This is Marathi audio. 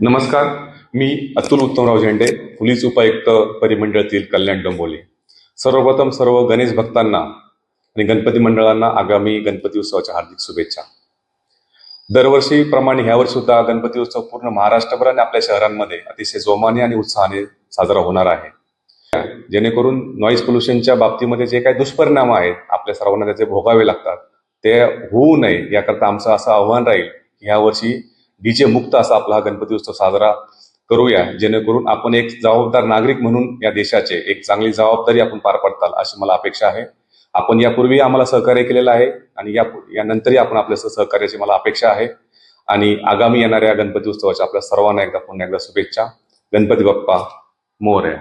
नमस्कार मी अतुल उत्तमराव झेंडे पोलीस उपायुक्त परिमंडळातील कल्याण डोंबोली सर्वप्रथम सर्व गणेश भक्तांना आणि गणपती मंडळांना आगामी गणपती उत्सवाच्या हार्दिक शुभेच्छा. दरवर्षीप्रमाणे ह्यावर्षी सुद्धा गणपती उत्सव पूर्ण महाराष्ट्रभर आणि आपल्या शहरांमध्ये अतिशय जोमाने आणि उत्साहाने साजरा होणार आहे. जेणेकरून नॉईज पोल्युशनच्या बाबतीमध्ये जे काही दुष्परिणाम आहेत आपल्या सर्वांना त्याचे भोगावे लागतात. ते होऊ नये याकरता आमचं असं आव्हान राहील की ह्या वर्षी डीजे मुक्त असा आपला हा गणपती उत्सव साजरा करूया जेणेकरून आपण एक जबाबदार नागरिक म्हणून या देशाचे एक चांगली जबाबदारी आपण पार पडताल अशी मला अपेक्षा आहे. आपण यापूर्वी आम्हाला सहकार्य केलेलं आहे आणि या यानंतरही आपण आपल्या सहकार्याची मला अपेक्षा आहे. आणि आगामी येणाऱ्या गणपती उत्सवाच्या आपल्या सर्वांना एकदा पुन्हा एकदा शुभेच्छा. गणपती बाप्पा मोर्या.